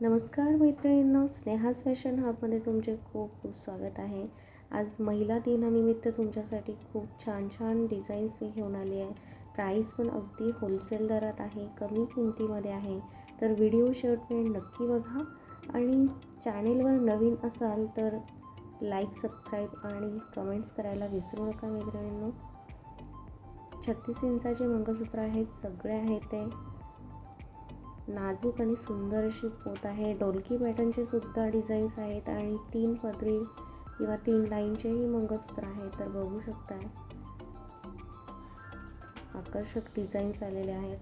नमस्कार मैत्रिणींनो स्नेहाज फॅशन हबमध्ये तुमचे खूप खूप स्वागत आहे. आज महिला दिनानिमित्त तुमच्यासाठी खूप छान छान डिझाईन्स मी घेऊन आली आहे. प्राईस पण अगदी होलसेल दरात आहे कमी किमतीमध्ये आहे. तर व्हिडिओ शेवटपर्यंत नक्की बघा. आणि चॅनेलवर नवीन असाल तर लाईक सबस्क्राईब आणि कमेंट्स करायला विसरू नका मैत्रिणींनो. छत्तीस इंचाचे मंगळसूत्र आहेत सगळे आहेत ते. नाजूक आणि सुंदर अशी पोत आहे. डोलकी पॅटर्नचे सुद्धा डिझाईन्स आहेत आणि तीन पदरी किंवा तीन लाईनचेही मंगळसूत्र आहेत तर बघू शकताय आकर्षक डिझाईन्स आलेले आहेत.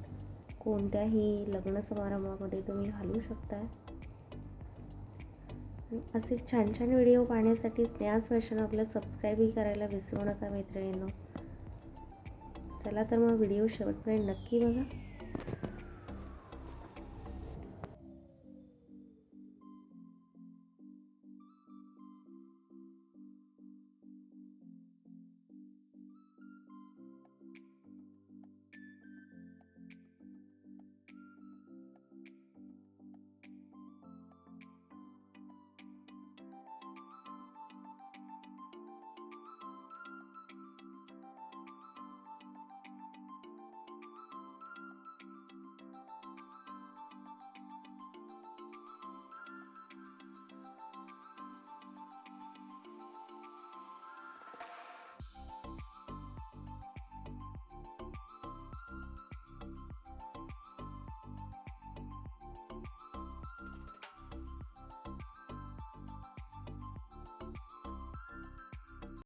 कोणत्याही लग्न समारंभामध्ये तुम्ही घालू शकताय असे छान छान व्हिडिओ पाहण्यासाठी स्नेहास फॅशन आपलं सबस्क्राईबही करायला विसरू नका मैत्रिणींनो. चला तर मग व्हिडिओ शेवटपर्यंत नक्की बघा.